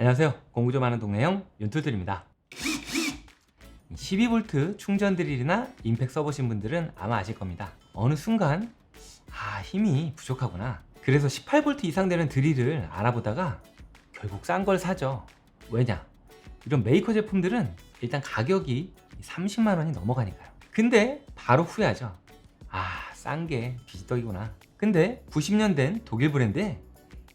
안녕하세요. 공부 좀 하는 동네형 윤툴툴입니다. 12V 충전 드릴이나 임팩 써보신 분들은 아마 아실 겁니다. 어느 순간 아 힘이 부족하구나. 그래서 18V 이상 되는 드릴을 알아보다가 결국 싼 걸 사죠. 왜냐? 이런 메이커 제품들은 일단 가격이 30만 원이 넘어가니까요. 근데 바로 후회하죠. 아, 싼 게 비지떡이구나. 근데 90년 된 독일 브랜드의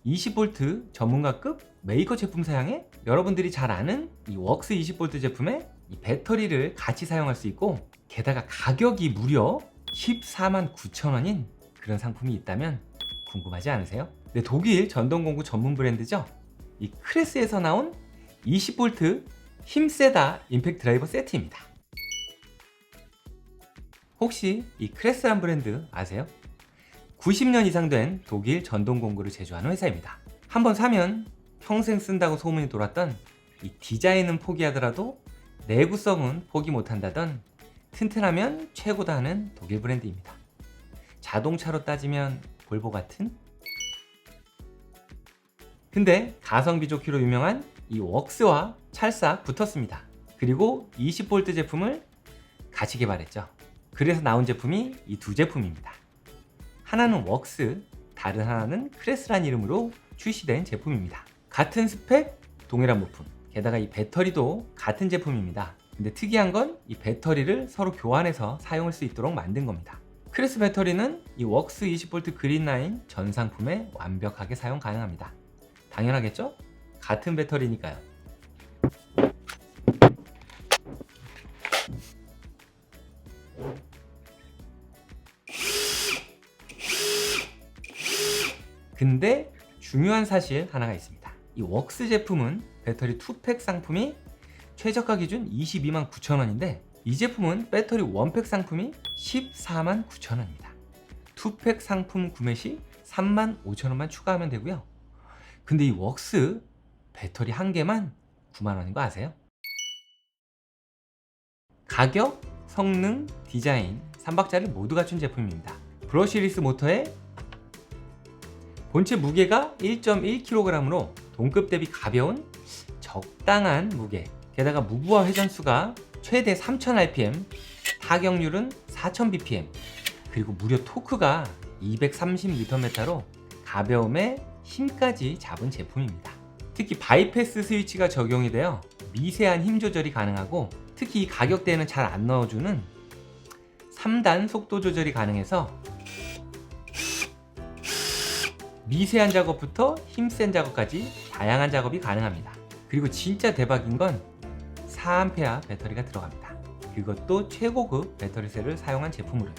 20V 전문가급 메이커 제품 사양에 여러분들이 잘 아는 이 웍스 20V 제품에 이 배터리를 같이 사용할 수 있고 게다가 가격이 무려 14만 9천 원인 그런 상품이 있다면 궁금하지 않으세요? 네, 독일 전동공구 전문 브랜드죠. 이 크레스에서 나온 20V 힘세다 임팩트 드라이버 세트입니다. 혹시 이 크레스란 브랜드 아세요? 90년 이상 된 독일 전동 공구를 제조하는 회사입니다. 한번 사면 평생 쓴다고 소문이 돌았던 이 디자인은 포기하더라도 내구성은 포기 못한다던 튼튼하면 최고다 하는 독일 브랜드입니다. 자동차로 따지면 볼보 같은? 근데 가성비 좋기로 유명한 이 웍스와 찰싹 붙었습니다. 그리고 20V 제품을 같이 개발했죠. 그래서 나온 제품이 이 두 제품입니다. 하나는 웍스, 다른 하나는 크레스란 이름으로 출시된 제품입니다. 같은 스펙, 동일한 부품. 게다가 이 배터리도 같은 제품입니다. 근데 특이한 건 이 배터리를 서로 교환해서 사용할 수 있도록 만든 겁니다. 크레스 배터리는 이 웍스 20V 그린라인 전 상품에 완벽하게 사용 가능합니다. 당연하겠죠? 같은 배터리니까요. 근데 중요한 사실 하나가 있습니다. 이 웍스 제품은 배터리 2팩 상품이 최저가 기준 22만 9천 원인데 이 제품은 배터리 1팩 상품이 14만 9천 원입니다. 2팩 상품 구매 시 3만 5천 원만 추가하면 되고요. 근데 이 웍스 배터리 한 개만 9만 원인 거 아세요? 가격, 성능, 디자인, 3박자를 모두 갖춘 제품입니다. 브러시리스 모터에 본체 무게가 1.1kg으로 동급 대비 가벼운 적당한 무게 게다가 무브와 회전수가 최대 3000rpm 타격률은 4000bpm 그리고 무려 토크가 230Nm로 가벼움에 힘까지 잡은 제품입니다. 특히 바이패스 스위치가 적용이 되어 미세한 힘 조절이 가능하고 특히 이 가격대에는 잘 안 넣어주는 3단 속도 조절이 가능해서 미세한 작업부터 힘센 작업까지 다양한 작업이 가능합니다. 그리고 진짜 대박인 건 4A 배터리가 들어갑니다. 그것도 최고급 배터리셀을 사용한 제품으로.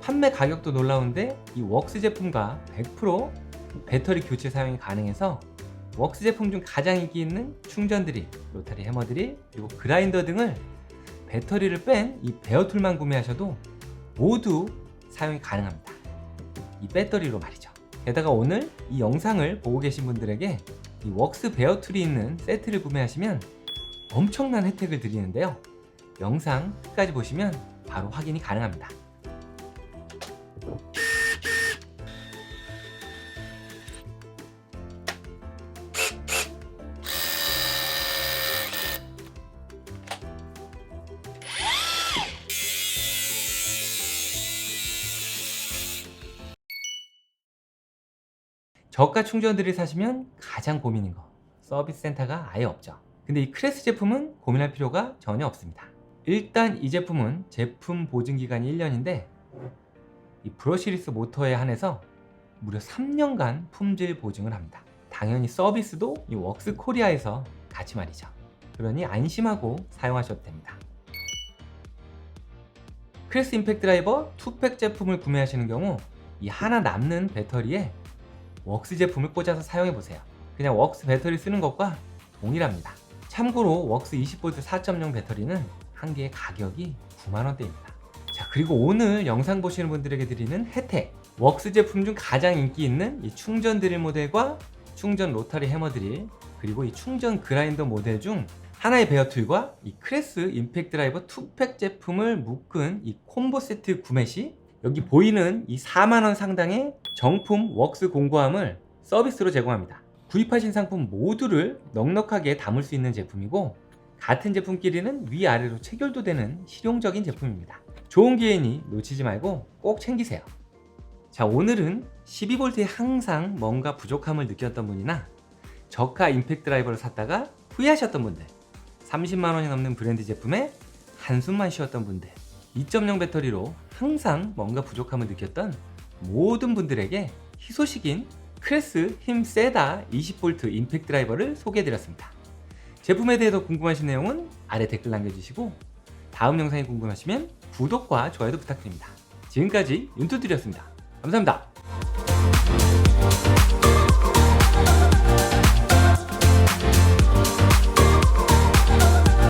판매 가격도 놀라운데 이 웍스 제품과 100% 배터리 교체 사용이 가능해서 웍스 제품 중 가장 인기 있는 충전 드릴, 로타리 해머 드릴, 그리고 그라인더 등을 배터리를 뺀 이 베어 툴만 구매하셔도 모두 사용이 가능합니다. 이 배터리로 말이죠. 게다가 오늘 이 영상을 보고 계신 분들에게 이 웍스 베어 툴이 있는 세트를 구매하시면 엄청난 혜택을 드리는데요. 영상 끝까지 보시면 바로 확인이 가능합니다. 저가 충전들을 사시면 가장 고민인 거. 서비스 센터가 아예 없죠. 근데 이 크레스 제품은 고민할 필요가 전혀 없습니다. 일단 이 제품은 제품 보증 기간이 1년인데 이 브러시리스 모터에 한해서 무려 3년간 품질 보증을 합니다. 당연히 서비스도 이 웍스 코리아에서 같이 말이죠. 그러니 안심하고 사용하셔도 됩니다. 크레스 임팩트 드라이버 2팩 제품을 구매하시는 경우 이 하나 남는 배터리에 웍스 제품을 꽂아서 사용해 보세요. 그냥 웍스 배터리 쓰는 것과 동일합니다. 참고로 웍스 20V 4.0 배터리는 한 개의 가격이 9만원대입니다. 자, 그리고 오늘 영상 보시는 분들에게 드리는 혜택. 웍스 제품 중 가장 인기 있는 이 충전 드릴 모델과 충전 로터리 해머 드릴, 그리고 이 충전 그라인더 모델 중 하나의 베어 툴과 이 크레스 임팩트 드라이버 2팩 제품을 묶은 이 콤보 세트 구매 시 여기 보이는 이 4만원 상당의 정품 웍스 공구함을 서비스로 제공합니다. 구입하신 상품 모두를 넉넉하게 담을 수 있는 제품이고 같은 제품끼리는 위아래로 체결도 되는 실용적인 제품입니다. 좋은 기회니 놓치지 말고 꼭 챙기세요. 자, 오늘은 12V에 항상 뭔가 부족함을 느꼈던 분이나 저가 임팩트 드라이버를 샀다가 후회하셨던 분들, 30만 원이 넘는 브랜드 제품에 한숨만 쉬었던 분들, 2.0 배터리로 항상 뭔가 부족함을 느꼈던 모든 분들에게 희소식인 크레스 힘 세다 20V 임팩트 드라이버를 소개해드렸습니다. 제품에 대해서 궁금하신 내용은 아래 댓글 남겨주시고 다음 영상이 궁금하시면 구독과 좋아요도 부탁드립니다. 지금까지 윤투드렸습니다. 감사합니다.